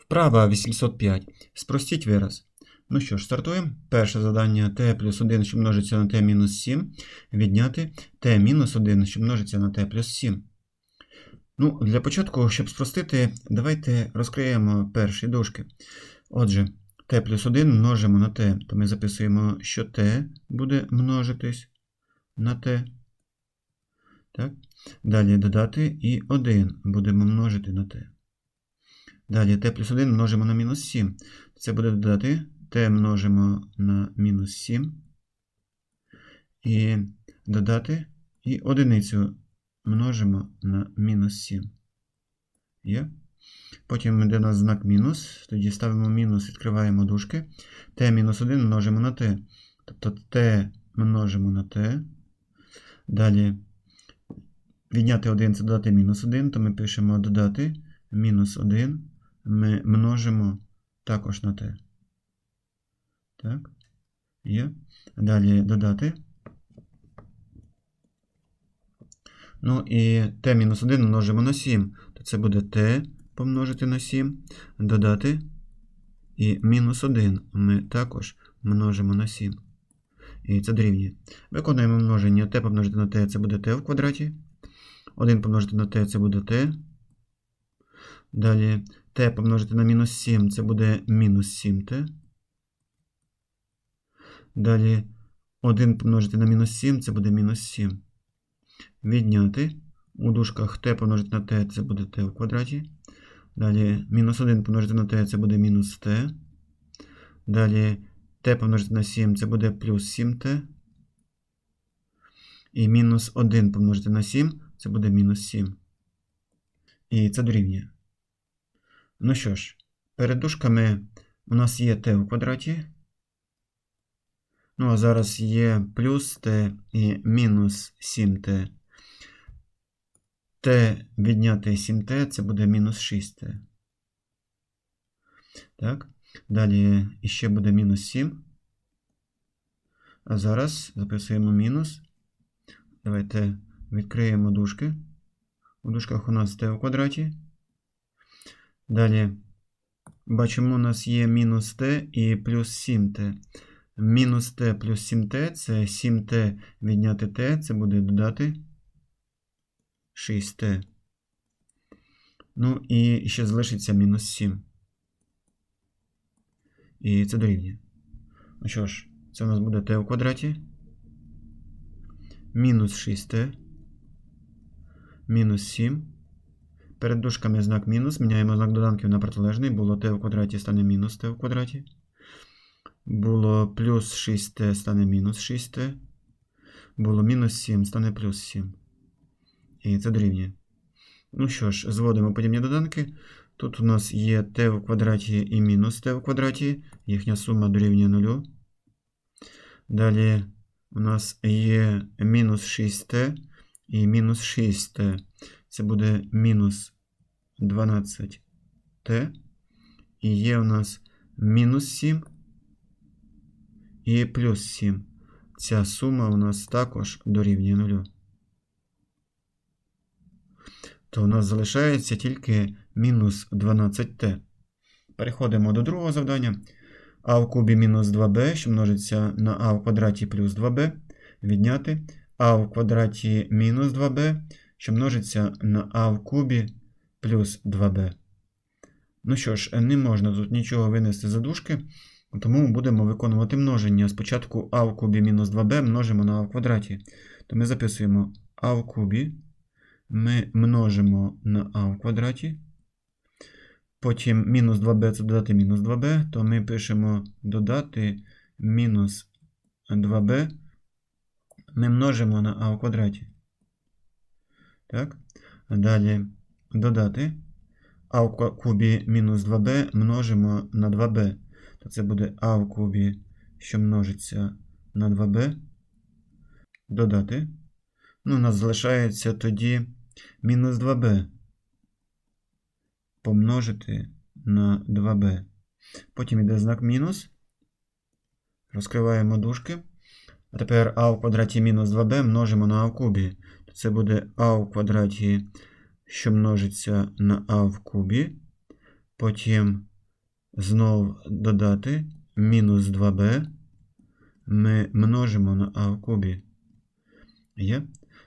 Вправа 805. Спростіть вираз. Ну що ж, стартуємо. Перше завдання t плюс 1, що множиться на t мінус 7. Відняти t мінус 1, що множиться на t плюс 7. Ну, для початку, щоб спростити, давайте розкриємо перші дужки. Отже, t плюс 1 множимо на t, то ми записуємо, що t буде множитись на t. Так? Далі додати і 1 будемо множити на t. Далі t плюс 1 множимо на мінус 7. Це буде додати t множимо на мінус 7. І додати і одиницю множимо на мінус 7. Є? Потім йде у нас знак мінус. Тоді ставимо мінус, відкриваємо дужки. t мінус 1 множимо на t. Тобто t множимо на t. Далі відняти 1 це додати мінус 1, то ми пишемо додати мінус 1 ми множимо також на t. Так, є. Далі додати. Ну і t-1 множимо на 7. То це буде t помножити на 7, додати. І мінус 1 ми також множимо на 7. І це дорівнює. Виконуємо множення t помножити на t, це буде t в квадраті. 1 помножити на t, це буде t. Далі t помножити на мінус 7, це буде мінус 7t. Далі 1 помножити на мінус 7, це буде мінус 7. Відняти. У дужках t помножити на t, це буде t в квадраті. Далі мінус 1 помножити на t, це буде мінус t. Далі t помножити на 7, це буде плюс 7t. І мінус 1 помножити на 7, це буде мінус 7. І це дорівнює. Ну що ж, перед дужками у нас є t у квадраті. Ну, а зараз є плюс t і мінус 7t. t відняти 7t це буде мінус 6t. Так. Далі іще буде мінус 7. А зараз записуємо мінус. Давайте відкриємо дужки. У дужках у нас t у квадраті. Далі бачимо, у нас є мінус t і плюс 7t. Мінус t плюс 7t це 7t відняти t, це буде додати 6t. Ну і ще залишиться мінус 7. І це дорівнює. Ну що ж, це у нас буде t у квадраті. Мінус 6t. Мінус 7. Перед дужками знак мінус. Міняємо знак доданків на протилежний. Було t в квадраті стане мінус t в квадраті. Було плюс 6t стане мінус 6t. Було мінус 7 стане плюс 7. І це дорівнює. Ну що ж, зводимо подібні доданки. Тут у нас є t в квадраті і мінус t в квадраті. Їхня сума дорівнює 0. Далі у нас є мінус 6t і мінус 6t. Це буде мінус 12t. І є у нас мінус 7 і плюс 7. Ця сума у нас також дорівнює 0. То у нас залишається тільки мінус 12t. Переходимо до другого завдання. а в кубі мінус 2b, що множиться на а в квадраті плюс 2b. Відняти а в квадраті мінус 2b, що множиться на а в кубі плюс 2b. Ну що ж, не можна тут нічого винести за дужки, тому будемо виконувати множення. Спочатку а в кубі мінус 2b множимо на а в квадраті. То ми записуємо а в кубі. Ми множимо на а в квадраті. Потім мінус 2b це додати мінус 2b, то ми пишемо додати мінус 2b. Ми множимо на а в квадраті. Так. Далі додати. А в кубі мінус 2b множимо на 2b. То це буде а в кубі, що множиться на 2b. Додати. Ну, у нас залишається тоді мінус 2b. Помножити на 2b. Потім йде знак мінус. Розкриваємо дужки. А тепер а в квадраті мінус 2b множимо на а в кубі. Це буде а в квадраті, що множиться на а в кубі. Потім знов додати мінус 2b ми множимо на а в кубі. Є?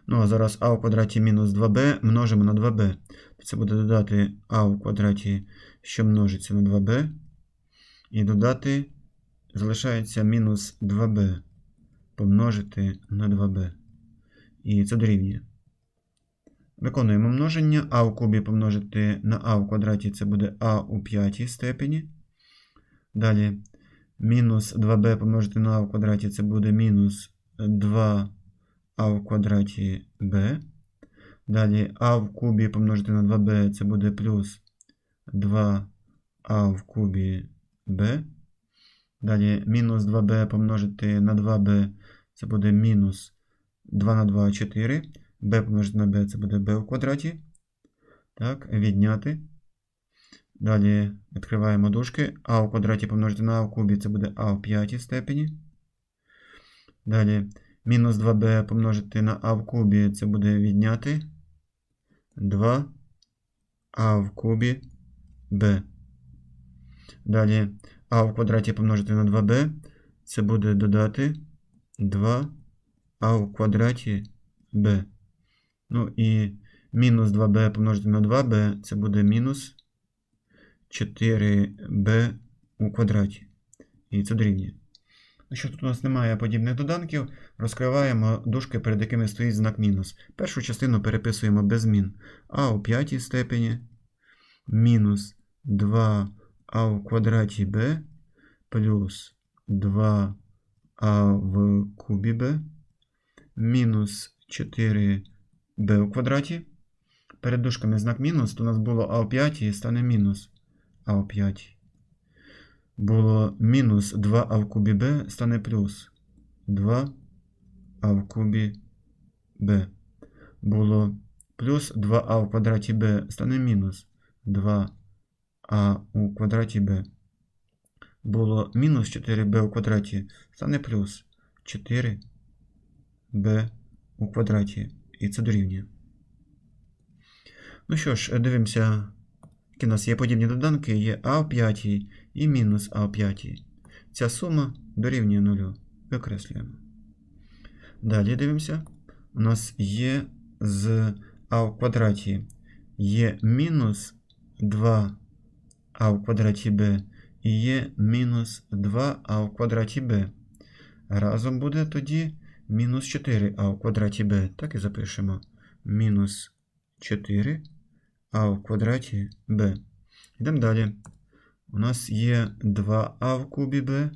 Ну, а зараз а в квадраті мінус 2b множимо на 2b. Це буде додати а в квадраті, що множиться на 2b. І додати залишається мінус 2b помножити на 2b. І це дорівнює. Виконуємо множення. а в кубі помножити на а в квадраті це буде а у п'ятій степені. Далі мінус 2b помножити на а в квадраті це буде мінус 2а в квадраті b. Далі а в кубі помножити на 2b це буде плюс 2а в кубі b. Далі мінус 2b помножити на 2b це буде мінус 2 на 2 4. b помножити на b це буде b в квадраті. Так, відняти. Далі відкриваємо дужки. а в квадраті помножити на а в кубі це буде а в п'ятій степені. Далі мінус 2b помножити на а в кубі це буде відняти 2 а в кубі b. Далі а в квадраті помножити на 2b це буде додати 2 а в квадраті b. Ну і мінус 2b помножити на 2b це буде мінус 4b у квадраті. І це дорівнює. Якщо тут у нас немає подібних доданків, розкриваємо дужки, перед якими стоїть знак мінус. Першу частину переписуємо без змін. а у п'ятій степені мінус 2а в квадраті b плюс 2а в кубі b мінус 4b у квадраті. Перед дужками знак мінус, то у нас було а у п'ятій стане мінус а у п'ятій. Було мінус 2а в кубі b стане плюс 2а в кубі b. Було плюс 2а в квадраті b стане мінус 2а у квадраті b. Було мінус 4b у квадраті стане плюс 4b у квадраті. І це дорівнює. Ну що ж, дивимося, які у нас є подібні доданки, є а в п'ятій і мінус а в п'ятій. Ця сума дорівнює нулю. Викреслюємо. Далі дивимося. У нас є з а в квадраті є мінус 2 а в квадраті b і є мінус 2а в квадраті b. Разом буде тоді мінус 4а в квадраті b. Так і запишемо. Мінус 4 а в квадраті b. Йдемо далі. У нас є 2а в кубі b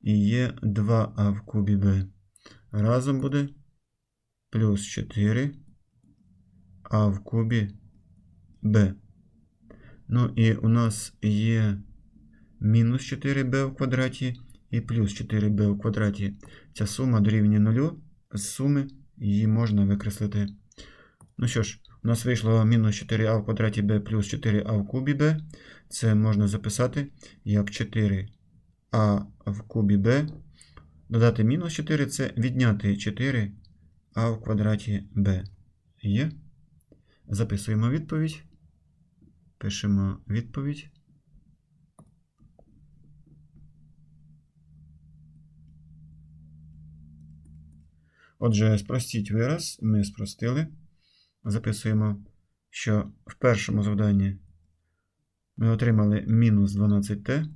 і є 2а в кубі b. Разом буде плюс 4 а в кубі b. Ну і у нас є мінус 4b в квадраті і плюс 4b в квадраті. Ця сума дорівнює 0. З суми її можна викреслити. Ну що ж, у нас вийшло мінус 4а в квадраті b плюс 4а в кубі b. Це можна записати як 4а в кубі b. Додати мінус 4 це відняти 4а в квадраті b. Є. Записуємо відповідь. Пишемо відповідь. Отже, спростіть вираз. Ми спростили. Записуємо, що в першому завданні ми отримали мінус 12t,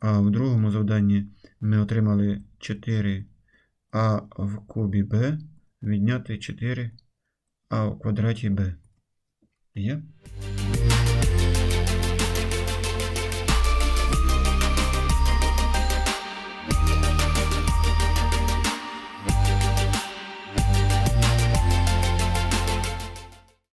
а в другому завданні ми отримали 4а в кубі b відняти 4а в квадраті b. Є?